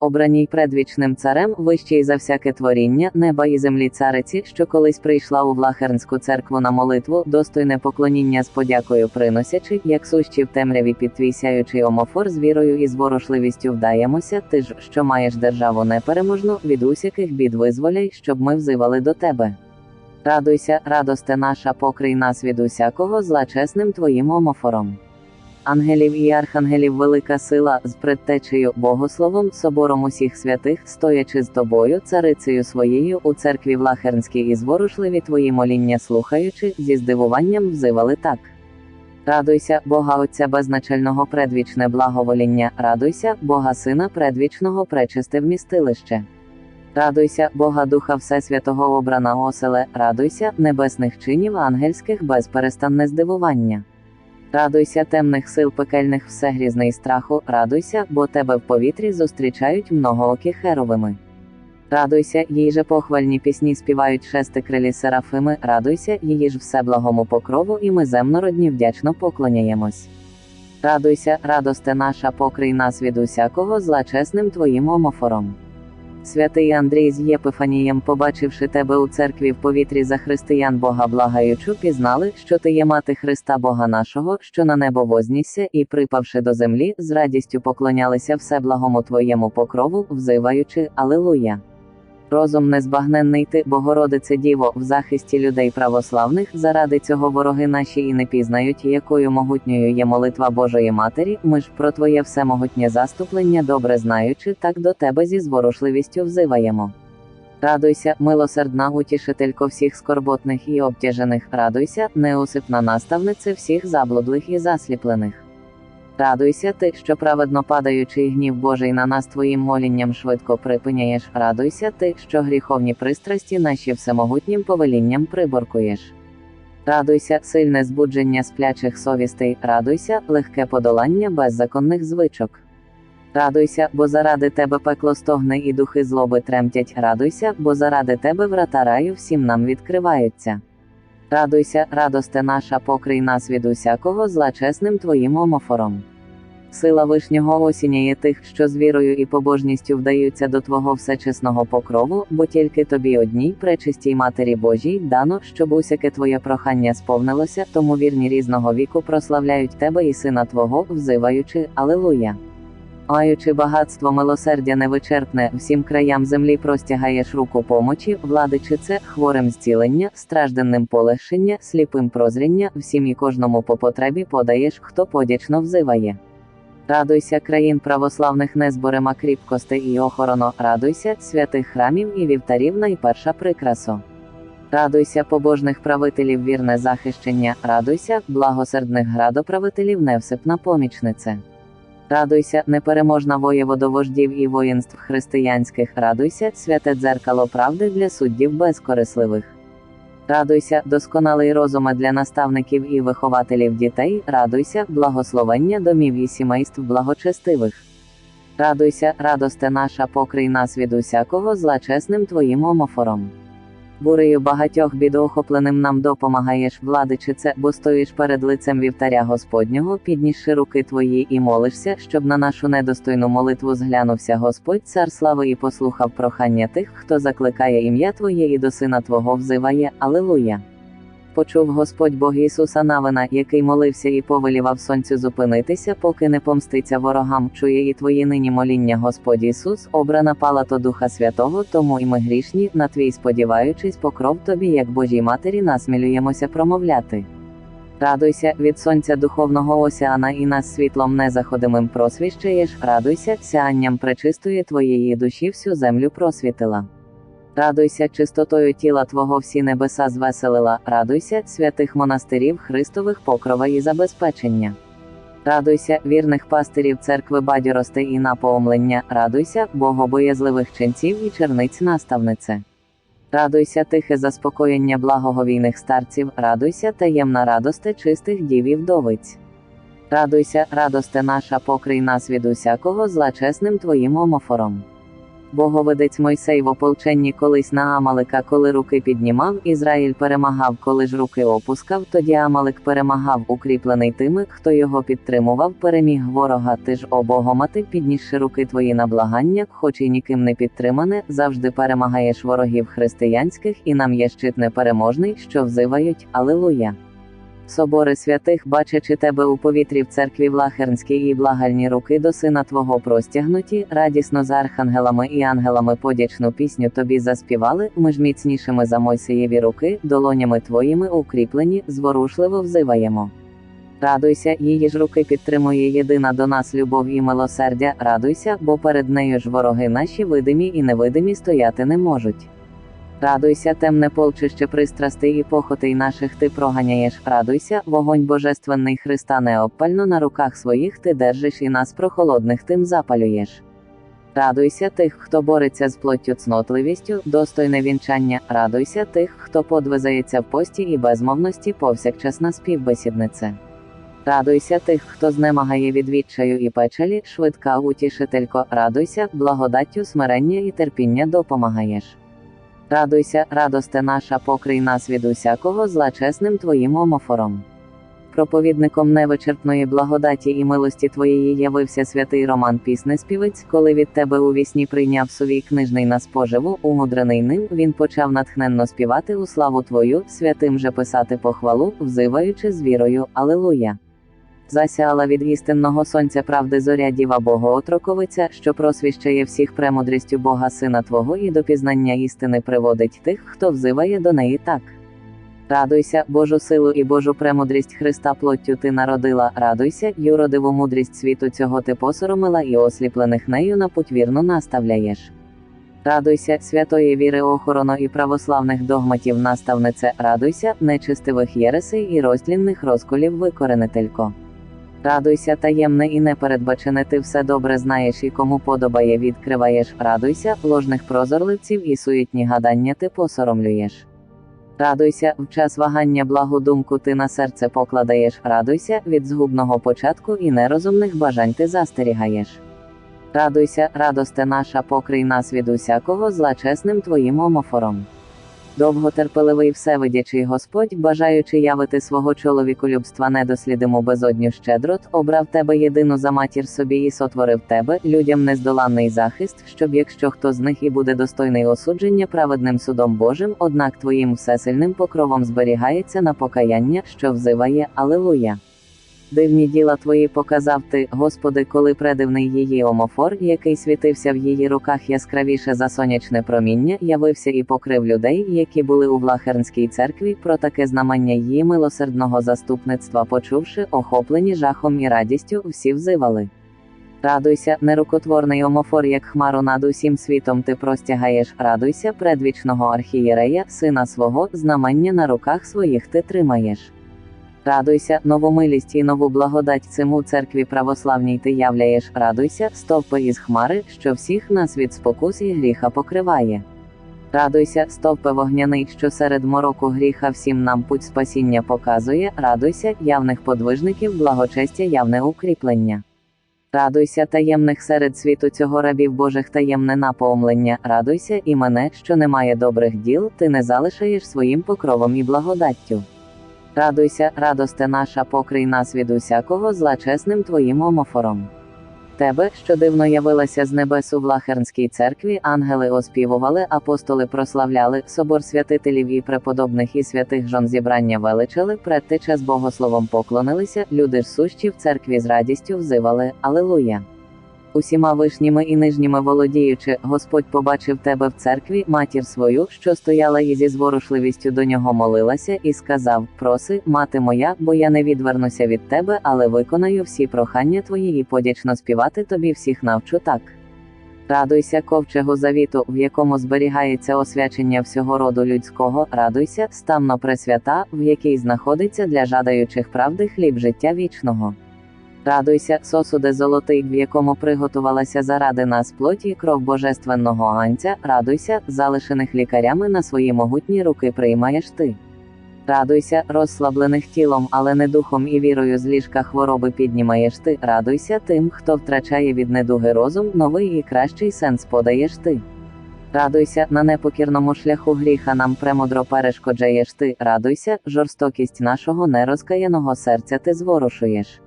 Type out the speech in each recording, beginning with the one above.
обраній предвічним царем, вищий за всяке творіння, неба і землі цариці, що колись прийшла у Влахернську церкву на молитву, достойне поклоніння з подякою приносячи, як сущі в темряві під твій омофор з вірою і зворушливістю вдаємося, ти ж, що маєш державу непереможну, від усяких бід визволяй, щоб ми взивали до тебе. Радуйся, радосте наша, покрий нас від усякого зла чесним твоїм омофором. Ангелів і архангелів велика сила з предтечею, богословом, собором усіх святих, стоячи з тобою, царицею своєю у церкві Влахернській і зворушливі твої моління слухаючи, зі здивуванням взивали так. Радуйся, Бога Отця безначального предвічне благовоління, радуйся, Бога Сина предвічного пречисте вмістилище. Радуйся, Бога Духа Всесвятого обрана оселе, радуйся, небесних чинів ангельських безперестанне здивування. Радуйся темних сил пекельних всегрізний страху, радуйся, бо тебе в повітрі зустрічають многоокі херовими. Радуйся, їй же похвальні пісні співають шестикрилі серафими, радуйся, її ж всеблагому покрову, і ми земнородні вдячно поклоняємось. Радуйся, радосте наша, покрий нас від усякого зла чесним твоїм омофором. Святий Андрій з Єпифанієм, побачивши тебе у церкві в повітрі за християн Бога благаючу, пізнали, що ти є мати Христа Бога нашого, що на небо вознісся, і, припавши до землі, з радістю поклонялися все благому твоєму покрову, взиваючи Алилуя. Розум незбагненний ти, Богородице Діво, в захисті людей православних, заради цього вороги наші і не пізнають, якою могутньою є молитва Божої Матері, ми ж про Твоє всемогутнє заступлення добре знаючи, так до Тебе зі зворушливістю взиваємо. Радуйся, милосердна утішителько всіх скорботних і обтяжених, радуйся, неусипна наставнице всіх заблудлих і засліплених. Радуйся ти, що праведно падаючий гнів Божий на нас твоїм молінням швидко припиняєш. Радуйся ти, що гріховні пристрасті наші всемогутнім повелінням приборкуєш. Радуйся, сильне збудження сплячих совістей, радуйся, легке подолання беззаконних звичок. Радуйся, бо заради тебе пекло стогне і духи злоби тремтять. Радуйся, бо заради тебе врата раю всім нам відкриваються. Радуйся, радосте наша, покрий нас від усякого зла чесним твоїм омофором. Сила вишнього осіняє тих, що з вірою і побожністю вдаються до Твого всечесного покрову, бо тільки тобі одній, пречистій Матері Божій, дано, щоб усяке твоє прохання сповнилося, тому вірні різного віку прославляють тебе і сина Твого, взиваючи Алилуя. Маючи багатство милосердя невичерпне, всім краям землі простягаєш руку помочі, владичи це, хворим зцілення, стражденним полегшення, сліпим прозріння, всім і кожному по потребі подаєш, хто подячно взиває. Радуйся, країн православних незборема кріпкостей і охороно, радуйся, святих храмів і вівтарів найперша прикрасо. Радуйся, побожних правителів вірне захищення, радуйся, благосердних градоправителів невсипна помічнице. Радуйся, непереможна воєводовождів і воїнств християнських, радуйся, святе дзеркало правди для суддів безкорисливих. Радуйся, досконалий розуме для наставників і вихователів дітей, радуйся, благословення домів і сімейств благочестивих. Радуйся, радосте наша, покрий нас від усякого зла чесним твоїм омофором. Бурею багатьох бідоохопленим нам допомагаєш, владичице, бо стоїш перед лицем вівтаря Господнього, піднісши руки твої і молишся, щоб на нашу недостойну молитву зглянувся Господь, цар слави і послухав прохання тих, хто закликає ім'я Твоє і до сина Твого взиває, Алилуя. Почув Господь Бог Ісуса Навина, який молився і повелівав сонцю зупинитися, поки не помститься ворогам, чує і твої нині моління Господь Ісус, обрана палато Духа Святого, тому і ми грішні, на твій сподіваючись, покров тобі, як Божій Матері, насмілюємося промовляти. Радуйся, від сонця духовного осяна і нас світлом незаходимим просвіщаєш, радуйся, сяанням пречистої твоєї душі всю землю просвітила. Радуйся, чистотою тіла Твого всі небеса звеселила, радуйся, святих монастирів Христових покрова і забезпечення. Радуйся, вірних пастирів церкви бадьорости і напоумлення, радуйся, богобоязливих ченців і черниць наставнице. Радуйся, тихе заспокоєння благоговійних старців, радуйся, таємна радосте чистих дів і вдовиць. Радуйся, радосте наша, покрий нас від усякого зла твоїм омофором. Боговидець Мойсей в ополченні колись на Амалика, коли руки піднімав, Ізраїль перемагав, коли ж руки опускав, тоді Амалик перемагав, укріплений тими, хто його підтримував, переміг ворога. Ти ж, о Богомати, піднісши руки твої на благання, хоч і ніким не підтримане, завжди перемагаєш ворогів християнських, і нам є щит непереможний, що взивають Алилуя. Собори святих, бачачи тебе у повітрі в церкві Влахернській і благальні руки до сина твого простягнуті, радісно з архангелами і ангелами подячну пісню тобі заспівали, ми ж міцнішими за Мойсеєві руки, долонями твоїми укріплені, зворушливо взиваємо. Радуйся, її ж руки підтримує єдина до нас любов і милосердя, радуйся, бо перед нею ж вороги наші видимі і невидимі стояти не можуть. Радуйся, темне полчище пристрастей і похотей наших ти проганяєш, радуйся, вогонь божественний Христа неопально на руках своїх ти держиш і нас прохолодних тим запалюєш. Радуйся тих, хто бореться з плоттю цнотливістю, достойне вінчання, радуйся тих, хто подвизається в пості і безмовності повсякчасна співбесіднице. Радуйся тих, хто знемагає від відчаю і печалі, швидка утішителько, радуйся, благодаттю смирення і терпіння допомагаєш. Радуйся, радосте наша, покрий нас від усякого зла чесним твоїм омофором. Проповідником невичерпної благодаті і милості твоєї явився святий Роман Піснеспівець, коли від тебе у вісні прийняв совій книжний на споживу, умудрений ним, він почав натхненно співати у славу твою, святим же писати похвалу, взиваючи з вірою, Алилуя. Засяяла від істинного сонця правди зоря діва Богоотроковиця, що просвіщає всіх премудрістю Бога Сина Твого і до пізнання істини приводить тих, хто взиває до неї так. Радуйся, Божу силу і Божу премудрість Христа плоттю ти народила, радуйся, юродиву мудрість світу цього ти посоромила і осліплених нею на путь вірно наставляєш. Радуйся, святої віри охороно і православних догматів наставнице, радуйся, нечистивих єресей і розтлінних розколів викоренителько. Радуйся, таємне і непередбачене, ти все добре знаєш і кому подобає відкриваєш, радуйся, ложних прозорливців і суетні гадання ти посоромлюєш. Радуйся, в час вагання благу думку ти на серце покладаєш, радуйся, від згубного початку і нерозумних бажань ти застерігаєш. Радуйся, радосте наша, покрий нас від усякого зла чесним твоїм омофором. Довготерпеливий всевидячий Господь, бажаючи явити свого чоловіколюбства недослідиму безодню щедрот, обрав тебе єдину за матір собі і сотворив тебе, людям нездоланний захист, щоб якщо хто з них і буде достойний осудження праведним судом Божим, однак твоїм всесильним покровом зберігається на покаяння, що взиває Алилуя. Дивні діла твої показав ти, Господи, коли предивний її омофор, який світився в її руках яскравіше за сонячне проміння, явився і покрив людей, які були у Влахернській церкві, про таке знамення її милосердного заступництва, почувши, охоплені жахом і радістю, всі взивали. Радуйся, нерукотворний омофор, як хмару над усім світом ти простягаєш, радуйся, предвічного архієрея, сина свого, знамення на руках своїх ти тримаєш. Радуйся, нову милість і нову благодать циму церкві православній ти являєш, радуйся, стовпи із хмари, що всіх нас від спокус і гріха покриває. Радуйся, стовпе вогняний, що серед мороку гріха всім нам путь спасіння показує, радуйся, явних подвижників, благочестя, явне укріплення. Радуйся, таємних серед світу цього рабів Божих таємне напоумлення, радуйся і мене, що немає добрих діл, ти не залишаєш своїм покровом і благодаттю. Радуйся, радосте наша, покрий нас від усякого зла твоїм омофором. Тебе, що дивно явилася з небес у Влахернській церкві, ангели оспівували, апостоли прославляли, собор святителів і преподобних і святих жон зібрання величали, предтеча з богословом поклонилися, люди ж сущі в церкві з радістю взивали Алилуя. Усіма вишніми і нижніми володіючи, Господь побачив тебе в церкві, матір свою, що стояла і зі зворушливістю до нього молилася, і сказав: Проси, мати моя, бо я не відвернуся від тебе, але виконаю всі прохання твої і подячно співати тобі всіх навчу так. Радуйся, ковчегу завіту, в якому зберігається освячення всього роду людського, радуйся, ставно пресвята, в якій знаходиться для жадаючих правди хліб життя вічного. Радуйся, сосуде золотий, в якому приготувалася заради нас плоть і кров божественного анця, радуйся, залишених лікарями на свої могутні руки приймаєш ти. Радуйся, розслаблених тілом, але не духом і вірою з ліжка хвороби піднімаєш ти. Радуйся тим, хто втрачає від недуги розум, новий і кращий сенс подаєш ти. Радуйся, на непокірному шляху гріха нам премудро перешкоджаєш ти. Радуйся, жорстокість нашого нерозкаяного серця ти зворушуєш.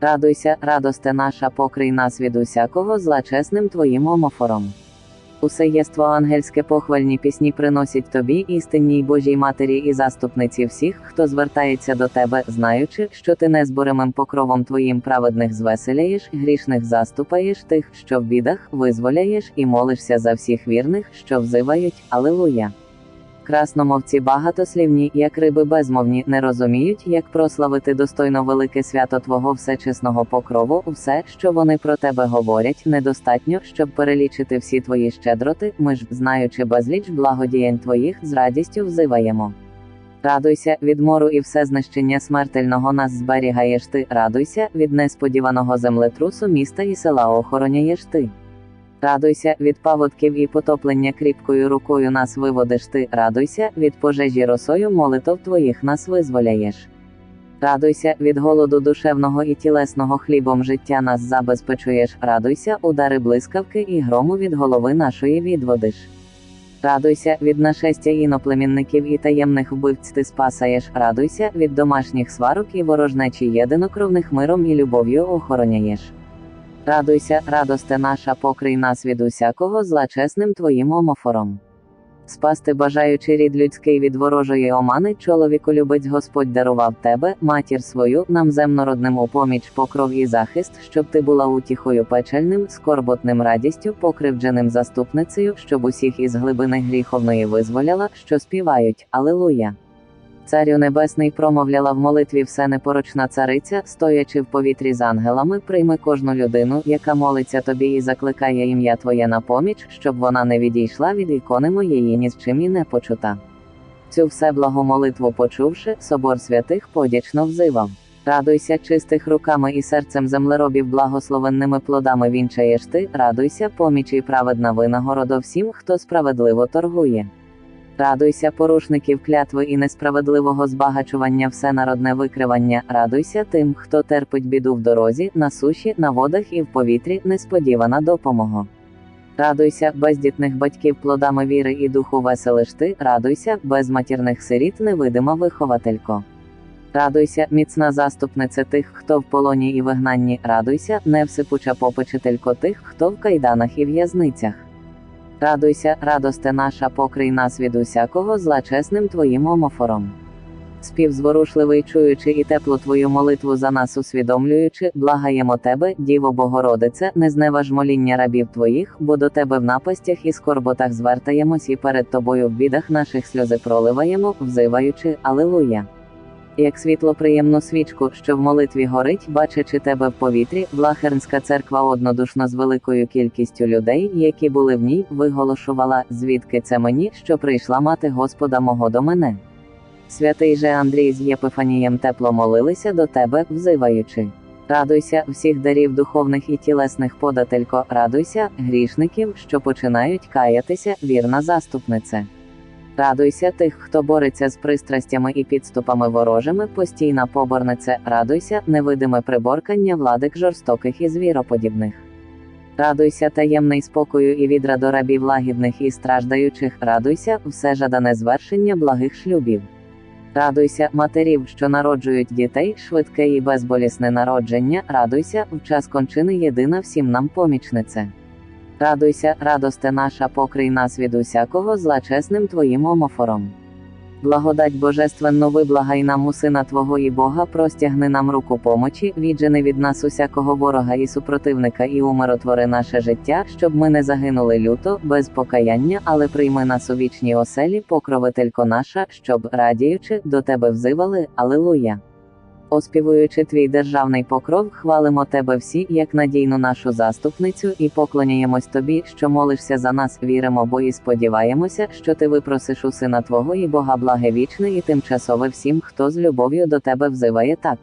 Радуйся, радосте наша, покрий нас від усякого зла твоїм омофором. Усе єство ангельське похвальні пісні приносять тобі, істинній Божій Матері і заступниці всіх, хто звертається до тебе, знаючи, що ти незборимим покровом твоїм праведних звеселяєш, грішних заступаєш тих, що в бідах, визволяєш, і молишся за всіх вірних, що взивають, Алилуя. Красномовці багатослівні, як риби безмовні, не розуміють, як прославити достойно велике свято Твого всечесного покрову, все, що вони про тебе говорять, недостатньо, щоб перелічити всі твої щедроти, ми ж, знаючи безліч благодіянь Твоїх, з радістю взиваємо. Радуйся, від мору і все знищення смертельного нас зберігаєш ти, радуйся, від несподіваного землетрусу міста і села охороняєш ти. Радуйся, від паводків і потоплення кріпкою рукою нас виводиш ти, радуйся, від пожежі росою молитов твоїх нас визволяєш. Радуйся, від голоду душевного і тілесного хлібом життя нас забезпечуєш, радуйся, удари блискавки і грому від голови нашої відводиш. Радуйся, від нашестя іноплемінників і таємних вбивць ти спасаєш, радуйся, від домашніх сварок і ворожнечі єдинокровних миром і любов'ю охороняєш. Радуйся, радосте наша, покрий нас від усякого зла чесним твоїм омофором. Спасти бажаючи рід людський від ворожої омани, чоловіку любець Господь дарував тебе, матір свою, нам земнородним у поміч покров і захист, щоб ти була утіхою печальним, скорботним радістю, покривдженим заступницею, щоб усіх із глибини гріховної визволяла, що співають Алилуя. Царю Небесний промовляла в молитві все непорочна цариця, стоячи в повітрі з ангелами, прийми кожну людину, яка молиться тобі і закликає ім'я Твоє на поміч, щоб вона не відійшла від ікони моєї ні з чим і не почута. Цю всеблагу молитву почувши, собор святих подячно взивав. Радуйся, чистих руками і серцем землеробів благословенними плодами вінчаєш ти, радуйся, поміч і праведна винагорода всім, хто справедливо торгує. Радуйся, порушників клятви і несправедливого збагачування всенародне викривання, радуйся тим, хто терпить біду в дорозі, на суші, на водах і в повітрі, несподівана допомога. Радуйся, бездітних батьків плодами віри і духу веселиш ти, радуйся, безматірних сиріт невидима вихователько. Радуйся, міцна заступниця тих, хто в полоні і вигнанні, радуйся, невсипуча попечителько тих, хто в кайданах і в'язницях. Радуйся, радосте наша, покрий нас від усякого зла чесним твоїм омофором. Спів зворушливий, чуючи і теплу твою молитву за нас усвідомлюючи, благаємо тебе, Діво Богородице, не зневаж моління рабів твоїх, бо до тебе в напастях і скорботах звертаємось і перед тобою в бідах наших сльози проливаємо, взиваючи Алилуя. Як світло приємну свічку, що в молитві горить, бачачи тебе в повітрі, Влахернська церква однодушно з великою кількістю людей, які були в ній, виголошувала, звідки це мені, що прийшла мати Господа мого до мене. Святий же Андрій з Єпифанієм тепло молилися до тебе, взиваючи. Радуйся, всіх дарів духовних і тілесних подателько, радуйся, грішників, що починають каятися, вірна заступнице. Радуйся тих, хто бореться з пристрастями і підступами ворожими, постійна поборнице, радуйся, невидиме приборкання владик жорстоких і звіроподібних. Радуйся таємний спокою і відра до рабів лагідних і страждаючих, радуйся, все жадане звершення благих шлюбів. Радуйся, матерів, що народжують дітей, швидке і безболісне народження, радуйся, в час кончини єдина всім нам помічнице. Радуйся, радосте наша, покрий нас від усякого зла чесним твоїм омофором. Благодать божественну виблагай нам у сина Твого і Бога, простягни нам руку помочі, віджени від нас усякого ворога і супротивника, і умиротвори наше життя, щоб ми не загинули люто, без покаяння, але прийми нас у вічній оселі, покровителько наша, щоб, радіючи, до тебе взивали, Алилуя. Оспівуючи твій державний покров, хвалимо тебе всі, як надійну нашу заступницю, і поклоняємось тобі, що молишся за нас, віримо, бо і сподіваємося, що ти випросиш у сина Твого і Бога благе вічне і тимчасове всім, хто з любов'ю до тебе взиває так.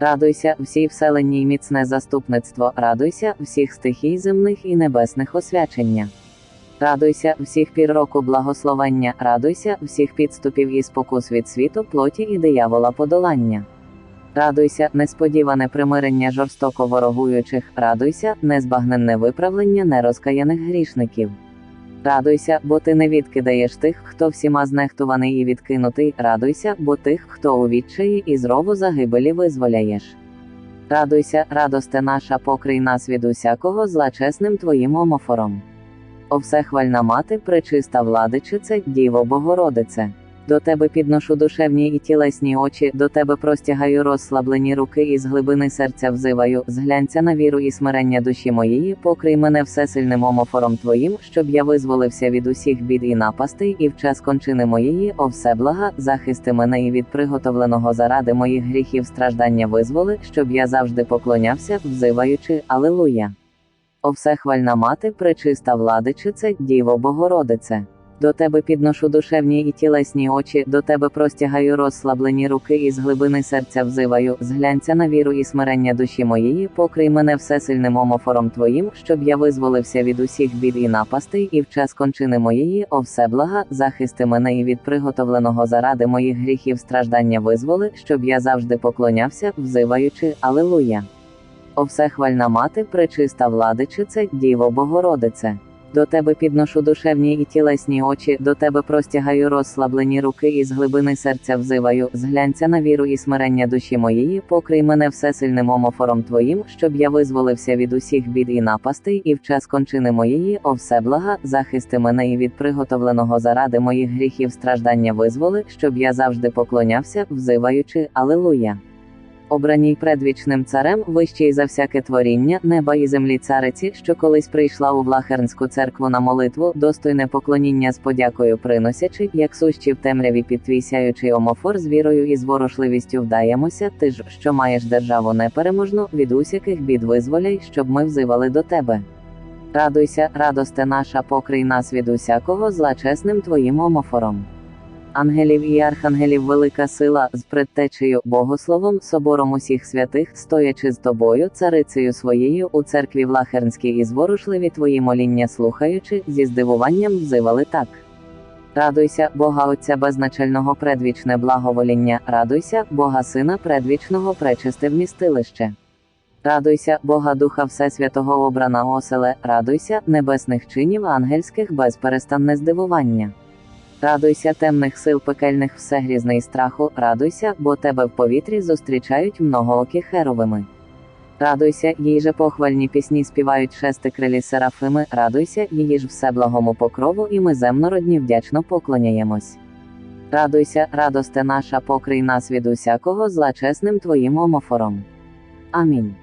Радуйся, всій вселенні й міцне заступництво, радуйся, всіх стихій земних і небесних освячення. Радуйся всіх пір року благословення, радуйся всіх підступів і спокус від світу, плоті і диявола подолання. Радуйся, несподіване примирення жорстоко ворогуючих, радуйся, незбагненне виправлення нерозкаяних грішників. Радуйся, бо ти не відкидаєш тих, хто всіма знехтуваний і відкинутий, радуйся, бо тих, хто у відчаї і з рову загибелі визволяєш. Радуйся, радосте наша, покрий нас від усякого зла чесним твоїм омофором. О всехвальна мати, пречиста владичице, Діво Богородице. До тебе підношу душевні і тілесні очі, до тебе простягаю розслаблені руки і з глибини серця взиваю, зглянься на віру і смирення душі моєї, покрий мене всесильним омофором твоїм, щоб я визволився від усіх бід і напастей, і в час кончини моєї, о всеблага, захисти мене і від приготовленого заради моїх гріхів страждання визволи, щоб я завжди поклонявся, взиваючи Алилуя. О всехвальна мати, пречиста владичице, Діво Богородице. До тебе підношу душевні і тілесні очі, до тебе простягаю розслаблені руки і з глибини серця взиваю, зглянься на віру і смирення душі моєї, покрий мене всесильним омофором твоїм, щоб я визволився від усіх бід і напастей, і в час кончини моєї, о всеблага, захисти мене і від приготовленого заради моїх гріхів страждання визволи, щоб я завжди поклонявся, взиваючи Алилуя. О всехвальна мати, пречиста владичице, Діво Богородице. До тебе підношу душевні і тілесні очі, до тебе простягаю розслаблені руки і з глибини серця взиваю, зглянься на віру і смирення душі моєї, покрий мене всесильним омофором твоїм, щоб я визволився від усіх бід і напастей, і в час кончини моєї, о всеблага, захисти мене і від приготовленого заради моїх гріхів страждання визволи, щоб я завжди поклонявся, взиваючи Алилуя. Обраній предвічним царем, вищий за всяке творіння, неба і землі цариці, що колись прийшла у Влахернську церкву на молитву, достойне поклоніння з подякою приносячи, як сущі в темряві під твій сяючий омофор з вірою і зворушливістю вдаємося, ти ж, що маєш державу непереможну, від усяких бід визволяй, щоб ми взивали до тебе. Радуйся, радосте наша, покрий нас від усякого зла чесним твоїм омофором. Ангелів і архангелів велика сила з предтечею, богословом, собором усіх святих, стоячи з тобою, царицею своєю у церкві Влахернській і зворушливі твої моління слухаючи, зі здивуванням взивали так. Радуйся, Бога Отця безначального предвічне благовоління, радуйся, Бога Сина предвічного пречисте вмістилище. Радуйся, Бога Духа Всесвятого обрана оселе, радуйся, небесних чинів ангельських безперестанне здивування. Радуйся темних сил пекельних всегрізний страху, радуйся, бо тебе в повітрі зустрічають многоокі херовими. Радуйся, їй же похвальні пісні співають шестикрилі серафими, радуйся, її ж всеблагому покрову, і ми земнородні вдячно поклоняємось. Радуйся, радосте наша, покрий нас від усякого зла твоїм омофором. Амінь.